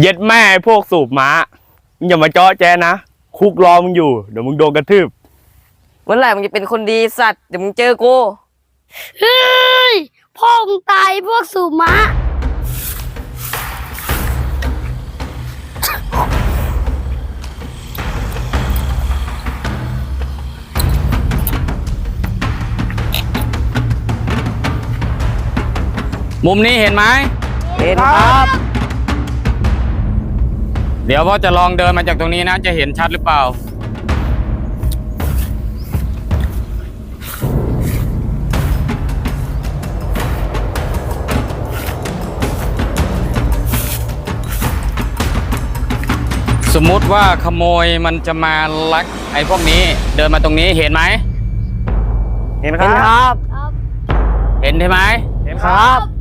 เย็ดแม่ไอ้พวกสูบม้ามึงอย่ามาเจาะแจนะ คุกรอมึงอยู่ เดี๋ยวมึงโดนกระทืบ เมื่อไหร่มึงจะเป็นคนดีสัตว์เดี๋ยวมึงเจอกูเฮ้ยพ่อมึงตายพวกสูบม้ามุมนี้เห็นไหม เห็นครับ เดี๋ยวพ่อจะลองเดินมาจากตรงนี้นะ จะเห็นชัดหรือเปล่า สมมุติว่าขโมยมันจะมาลักไอ้พวกนี้ เดินมาตรงนี้เห็นไหม เห็นคเห็นรับครับครับ เห็นใช่ไหม เห็นครับ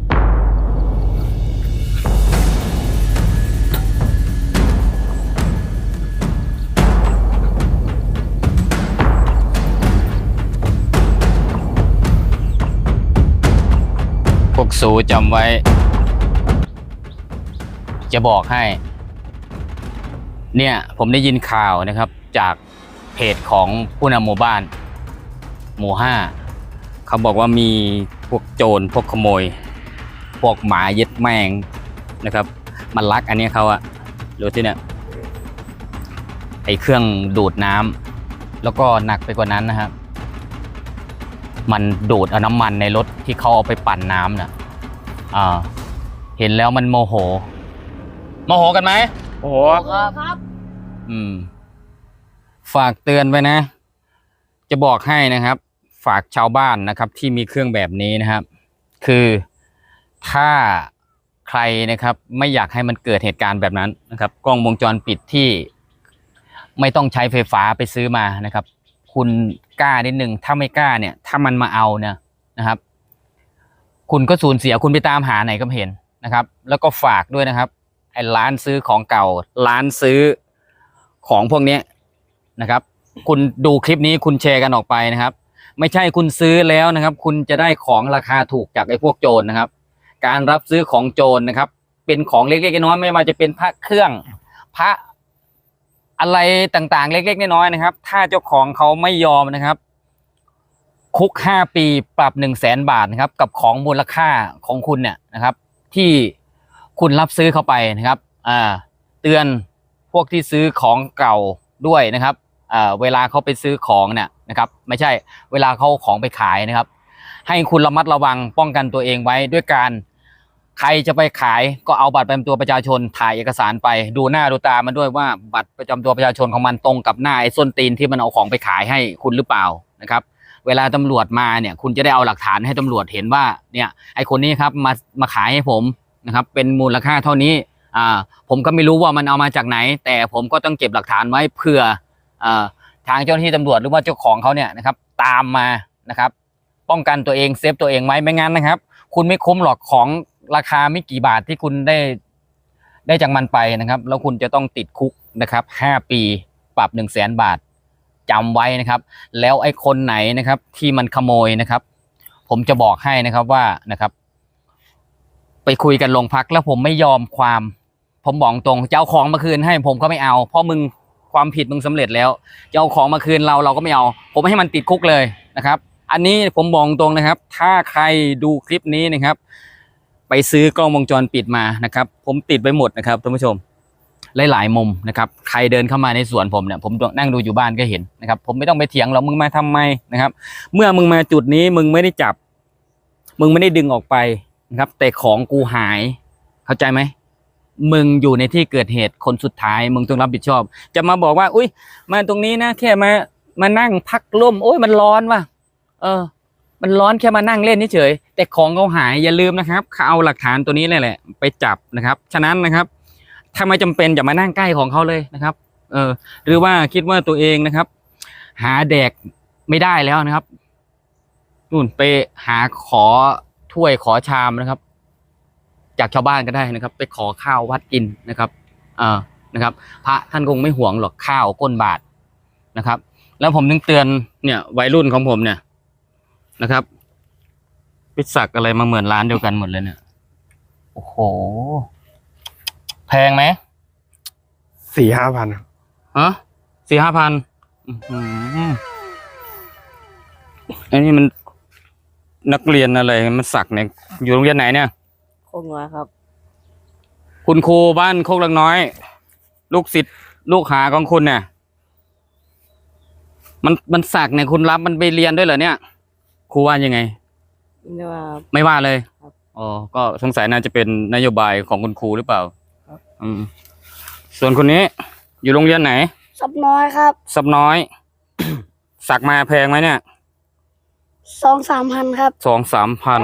กสูจำไว้ จะบอกให้ เนี่ยผมได้ยินข่าวนะครับ จากเพจของผู้นำหมู่บ้าน หมู่ห้าเขาบอกว่ามีพวกโจรพวกขโมย พวกหมาเย็ดแมงนะครับ มันลักอันนี้เขาอะรู้ที่เนี่ยไอเครื่องดูดน้ำแล้วก็หนักไปกว่านั้นนะครับ มันดูดเอาน้ำมันในรถที่เขาเอาไปปั่นน้ำน่ะอ่าเห็นแล้วมันโมโห โมโหกันไหมโอ้โหครับอืม ฝากเตือนไว้นะ จะบอกให้นะครับ ฝากชาวบ้านนะครับ ที่มีเครื่องแบบนี้นะครับ คือถ้าใครนะครับ ไม่อยากให้มันเกิดเหตุการณ์แบบนั้นนะครับ กล้องวงจรปิดที่ ไม่ต้องใช้ไฟฟ้าไปซื้อมานะครับ คุณกล้านิดหนึ่งถ้าไม่กล้าเนี่ย ถ้ามันมาเอาเนี่ยนะครับ คุณก็สูญเสียคุณไปตามหาไหนก็เห็นนะครับ แล้วก็ฝากด้วยนะครับไอ้ร้านซื้อของเก่า ร้านซื้อของพวกนี้นะครับ คุณดูคลิปนี้คุณแชร์กันออกไปนะครับ ไม่ใช่คุณซื้อแล้วนะครับ คุณจะได้ของราคาถูกจากไอ้พวกโจรนะครับ การรับซื้อของโจรนะครับ เป็นของเล็กๆน้อยๆไม่ว่าจะเป็นพระเครื่อง พระ อะไรต่างๆ เล็กๆน้อยๆนะครับ ถ้าเจ้าของเขาไม่ยอมนะครับ คุกห้าปีปรับหนึ่งแสนบาทนะครับ กับของมูลค่าของคุณเนี่ยนะครับ ที่คุณรับซื้อเข้าไปนะครับอ่าเตือนพวกที่ซื้อของเก่าด้วยนะครับอ่าเวลาเขาไปซื้อของเนี่ยนะครับ ไม่ใช่เวลาเขาเอาของไปขายนะครับ ให้คุณระมัดระวังป้องกันตัวเองไว้ด้วยการ ใครจะไปขายก็เอาบัตรประจำตัวประชาชนถ่ายเอกสารไป ดูหน้าดูตามันด้วยว่าบัตรประจำตัวประชาชนของมันตรงกับหน้าไอ้ส้นตีนที่มันเอาของไปขายให้คุณหรือเปล่านะครับ เวลาตำรวจมาเนี่ย คุณจะได้เอาหลักฐานให้ตำรวจเห็นว่าเนี่ยไอ้คนนี้ครับมามาขายให้ผมนะครับเป็นมูลค่าเท่านี้อ่าผมก็ไม่รู้ว่ามันเอามาจากไหน แต่ผมก็ต้องเก็บหลักฐานไว้เผื่ออ่าทางเจ้าหน้าที่ตำรวจหรือว่าเจ้าของเขาเนี่ยนะครับตามมานะครับ ป้องกันตัวเองเซฟตัวเองไว้ไม่งั้นนะครับ คุณไม่คุ้มหรอกของ ราคาไม่กี่บาทที่คุณได้ได้จากมันไปนะครับ แล้วคุณจะต้องติดคุกนะครับห้าปีปรับหนึ่งแสนบาทจำไว้นะครับ แล้วไอ้คนไหนนะครับ ที่มันขโมยนะครับ ผมจะบอกให้นะครับว่านะครับ ไปคุยกันโรงพักแล้วผมไม่ยอมความ ผมบอกตรงจะเอาของมาคืนให้ผมก็ไม่เอา เพราะมึงความผิดมึงสำเร็จแล้วจะเอาของมาคืนเราเราก็ไม่เอา ผมให้มันติดคุกเลยนะครับ อันนี้ผมบอกตรงนะครับ ถ้าใครดูคลิปนี้นะครับ ไปซื้อกล้องวงจรปิดมานะครับ ผมติดไว้หมดนะครับท่านผู้ชมหลายๆมุมนะครับ ใครเดินเข้ามาในสวนผมเนี่ยผมนั่งดูอยู่บ้านก็เห็นนะครับ ผมไม่ต้องไปเถียงหรอกมึงมาทำไมนะครับ เมื่อมึงมาจุดนี้มึงไม่ได้จับ มึงไม่ได้ดึงออกไปนะครับ แต่ของกูหาย เข้าใจไหมมึงอยู่ในที่เกิดเหตุคนสุดท้าย มึงต้องรับผิดชอบ จะมาบอกว่า อุ้ยมาตรงนี้นะแค่มามานั่งพักร่มโอ้ยมันร้อนว่ะเออ มันร้อนแค่มานั่งเล่นเฉยแต่ของเขาหายอย่าลืมนะครับเขาเอาหลักฐานตัวนี้เลยแหละ ไปจับนะครับ ฉะนั้นนะครับ ถ้าไม่จำเป็นอย่ามานั่งใกล้ของเขาเลยนะครับ เออ หรือว่าคิดว่าตัวเองนะครับ หาแดกไม่ได้แล้วนะครับนู่นไปหาขอถ้วยขอชามนะครับ จากชาวบ้านก็ได้นะครับ ไปขอข้าววัดกินนะครับ เออนะครับ พระท่านคงไม่ห่วงหรอกข้าวก้นบาทนะครับ แล้วผมนึงเตือนเนี่ยวัยรุ่นของผมเนี่ย นะครับไปสักอะไรมาเหมือนร้านเดียวกันหมดเลยเนี่ย โอ้โห แพงไหมสี่ห้าพันฮะสี่ห้าพันอันนี้มันนักเรียนอะไร มันสักเนี่ย อยู่โรงเรียนไหนเนี่ย โคงน้อยครับ คุณครูบ้านโคกลังน้อย ลูกศิษย์ลูกหาของคุณเนี่ย มันมันสักเนี่ยคุณรับมันไปเรียนด้วยเหรอเนี่ย ครูว่ายังไง นี่ว่า ไม่ว่าเลยครับอ๋อก็สงสัยน่าจะเป็นนโยบายของคุณครูหรือเปล่าครับ อืมส่วนคนนี้ อยู่โรงเรียนไหนสับน้อยครับซับน้อย สักมาแพงไหมเนี่ยสองสามพันครับสองสามพัน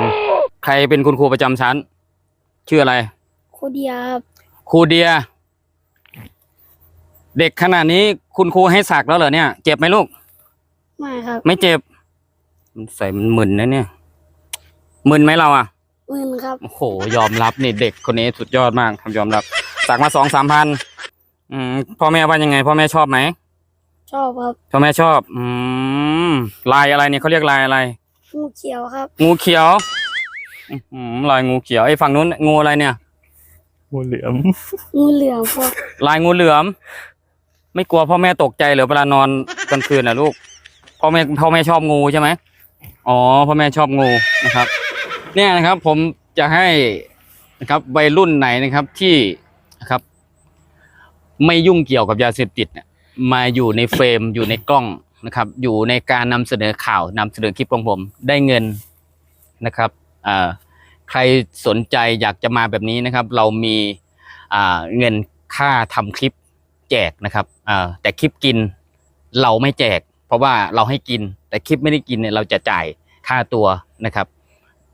ใครเป็นคุณครูประจำชั้น ชื่ออะไร ครูเดียครับครูเดีย เด็กขนาดนี้คุณครูให้สักแล้วเหรอเนี่ย เจ็บไหมลูก ไม่ครับ ไม่เจ็บ มันใส่มันมึนนะเนี่ยมึนไหมเราอะหมื่นครับ โอ้โห ยอมรับนี่เด็กคนนี้สุดยอดมากทำยอมรับสักมาสองสามพันอืมพ่อแม่ว่ายังไง พ่อแม่ชอบไหมชอบครับพ่อแม่ชอบ อืมลายอะไรเนี่ยเขาเรียกลายอะไร งูเขียวครับ งูเขียว อืมลายงูเขียวไอ้ฝั่งนู้นงูอะไรเนี่ย งูเหลือม งูเหลือมครับลายงูเหลือม ไม่กลัวพ่อแม่ตกใจเหรือเวลานอนกลางคืนนะลูกพ่อแม่พ่อแม่ชอบงูใช่ไหม อ๋อพ่อแม่ชอบงูนะครับ เนี่ยนะครับผมจะให้นะครับวัยรุ่นไหนนะครับที่นะครับ ไม่ยุ่งเกี่ยวกับยาเสพติดเนี่ยมาอยู่ในเฟรมอยู่ในกล้องนะครับ อยู่ในการนำเสนอข่าวนำเสนอคลิปของผมได้เงินนะครับใครสนใจอยากจะมาแบบนี้นะครับ เรามีเงินค่าทำคลิปแจกนะครับแต่คลิปกินเราไม่แจก เพราะว่าเราให้กินแต่คลิปไม่ได้กินเนี่ยเราจะจ่ายค่าตัวนะครับ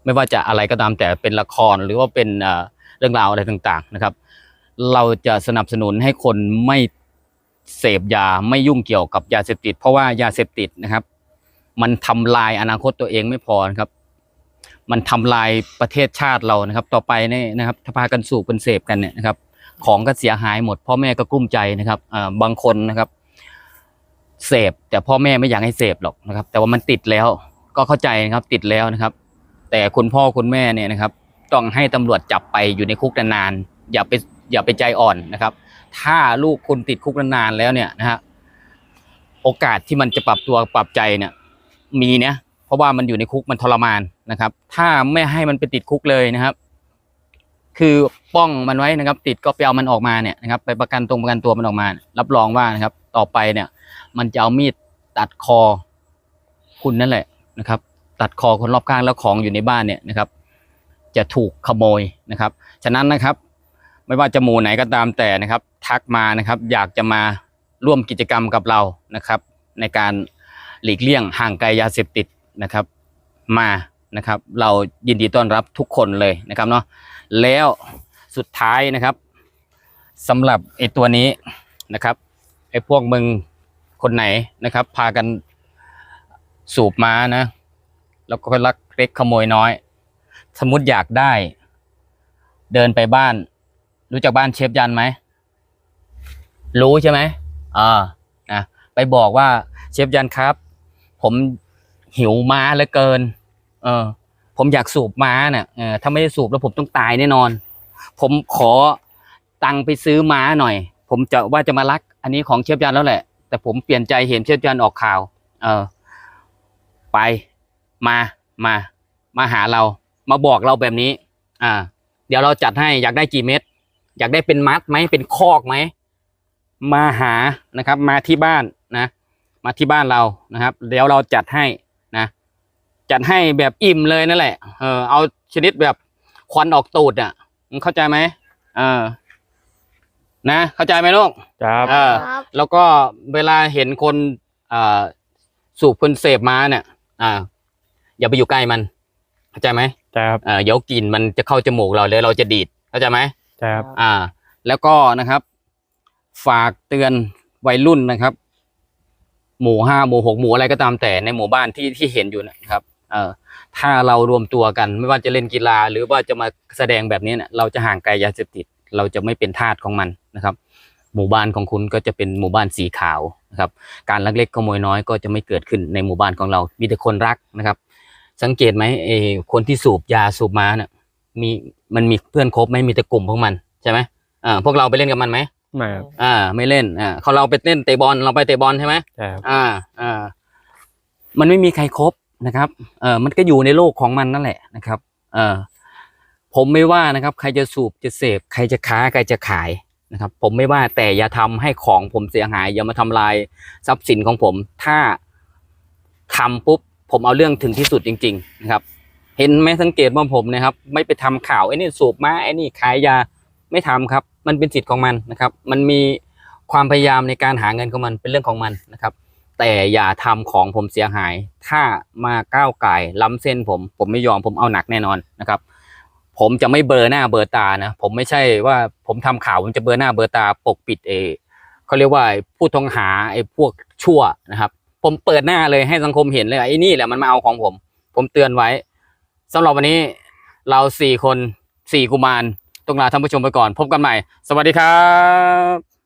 ไม่ว่าจะอะไรก็ตามแต่เป็นละครหรือว่าเป็นเรื่องราวอะไรต่างๆนะครับ เราจะสนับสนุนให้คนไม่เสพยาไม่ยุ่งเกี่ยวกับยาเสพติด เพราะว่ายาเสพติดนะครับ มันทำลายอนาคตตัวเองไม่พอนะครับ มันทำลายประเทศชาติเรานะครับ ต่อไปเนี่ยนะครับถ้าพากันสูบกันเสพกันเนี่ยนะครับ ของก็เสียหายหมดพ่อแม่ก็กลุ้มใจนะครับอ่าบางคนนะครับ เสพแต่พ่อแม่ไม่อยากให้เสพหรอกนะครับ แต่ว่ามันติดแล้วก็เข้าใจนะครับติดแล้วนะครับ แต่คุณพ่อคุณแม่เนี่ยนะครับ ต้องให้ตำรวจจับไปอยู่ในคุกนานๆอย่าไปอย่าไปใจอ่อนนะครับ ถ้าลูกคุณติดคุกนานๆแล้วเนี่ยนะฮะโอกาสที่มันจะปรับตัวปรับใจเนี่ย มีเนี่ยเพราะว่ามันอยู่ในคุกมันทรมานนะครับ ถ้าไม่ให้มันไปติดคุกเลยนะครับ คือป้องมันไว้นะครับ ติดก็ไปเอามันออกมาเนี่ยนะครับ ไปประกันตรงประกันตัวมันออกมา รับรองว่านะครับ ต่อไปเนี่ย มันจะเอามีดตัดคอ คุณนั่นแหละนะครับ ตัดคอคนรอบข้างแล้วของอยู่ในบ้านเนี่ยนะครับ จะถูกขโมยนะครับ ฉะนั้นนะครับ ไม่ว่าจะหมู่ไหนก็ตามแต่นะครับ ทักมานะครับ อยากจะมาร่วมกิจกรรมกับเรานะครับ ในการหลีกเลี่ยงห่างไกลยาเสพติดนะครับ มานะครับ เรายินดีต้อนรับทุกคนเลยนะครับเนาะแล้วสุดท้ายนะครับสำหรับไอตัวนี้นะครับไอพวกมึง คนไหนนะครับ พากันสูบมานะ แล้วก็ลักเล็กขโมยน้อย สมมติอยากได้ เดินไปบ้าน รู้จักบ้านเชฟยันไหม รู้ใช่ไหมอ่านะไปบอกว่าเชฟยันครับ ผมหิวม้าเหลือเกิน เออ ผมอยากสูบม้าเนี่ยเออถ้าไม่ได้สูบแล้วผมต้องตายแน่นอน ผมขอตังไปซื้อม้าหน่อย ผมจะว่าจะมารัก อันนี้ของเชฟยันแล้วแหละ แต่ผมเปลี่ยนใจเห็นเชฟยันออกข่าว เออ ไปมามา มาหาเรา มาบอกเราแบบนี้ อ่า เดี๋ยวเราจัดให้อยากได้กี่เม็ดอยากได้เป็นมัดไหมเป็นคอกไหมมาหานะครับ มาที่บ้านนะ มาที่บ้านเรานะครับ เดี๋ยวเราจัดให้นะ จัดให้แบบอิ่มเลยนั่นแหละ เออเอาชนิดแบบควันออกตูดอะเข้าใจไหมเออ นะ เข้าใจไหมลูกครับเออครับ แล้วก็เวลาเห็นคนอ่าสูบคนเสพมาเนี่ย อ่า อย่าไปอยู่ใกล้มัน เข้าใจไหมครับเอ่อเดี๋ยวกลิ่นมันจะเข้าจมูกเราเลยเราจะดีดเข้าใจไหม ครับอ่าแล้วก็นะครับ ฝากเตือนวัยรุ่นนะครับ หมู่ห้าหมู่หกหมู่อะไรก็ตามแต่ในหมู่บ้านที่ที่เห็นอยู่นะครับ เอ่อถ้าเรารวมตัวกัน ไม่ว่าจะเล่นกีฬา หรือว่าจะมาแสดงแบบนี้เนี่ยเราจะห่างไกลยาเสพติด เราจะไม่เป็นทาสของมันนะครับ หมู่บ้านของคุณก็จะเป็นหมู่บ้านสีขาวนะครับ การลักเล็กขโมยน้อยก็จะไม่เกิดขึ้นในหมู่บ้านของเรา มีแต่คนรักนะครับ สังเกตไหมเออคนที่สูบยาสูบมาเนี่ยมีมันมีเพื่อนคบไหมมีแต่กลุ่มพวกมันใช่ไหมอ่าพวกเราไปเล่นกับมันไหมไม่ครับอ่า ไม่เล่นอ่าเขาเราไปเล่นเตะบอลเราไปเตะบอลใช่ไหมใช่ครับอ่าอ่ามันไม่มีใครครบนะครับเออมันก็อยู่ในโลกของมันนั่นแหละนะครับเออ ผมไม่ว่านะครับ ใครจะสูบจะเสพใครจะค้าใครจะขายนะครับ ผมไม่ว่าแต่อย่าทำให้ของผมเสียหาย อย่ามาทำลายทรัพย์สินของผม ถ้าทำปุ๊บผมเอาเรื่องถึงที่สุดจริง ๆ นะครับ เห็นไหมสังเกตว่าผมนะครับ ไม่ไปทำข่าวไอ้นี่สูบมาไอ้นี่ขายยาไม่ทำครับ มันเป็นสิทธิ์ของมันนะครับ มันมีความพยายามในการหาเงินของมันเป็นเรื่องของมันนะครับ แต่อย่าทำของผมเสียหาย ถ้ามาก้าวไก่ล้ำเส้นผม ผมไม่ยอมผมเอาหนักแน่นอนนะครับ ผมจะไม่เบลอหน้าเบลอตานะ ผมไม่ใช่ว่าผมทำข่าวผมจะเบลอหน้าเบลอตาปกปิดเออเขาเรียกว่าผู้ต้องหาไอ้พวกชั่วนะครับ ผมเปิดหน้าเลยให้สังคมเห็นเลยไอ้นี่แหละมันมาเอาของผม ผมเตือนไว้สำหรับวันนี้เราสี่คนสี่กุมารต้องลาท่านผู้ชมไปก่อน พบกันใหม่ สวัสดีครับ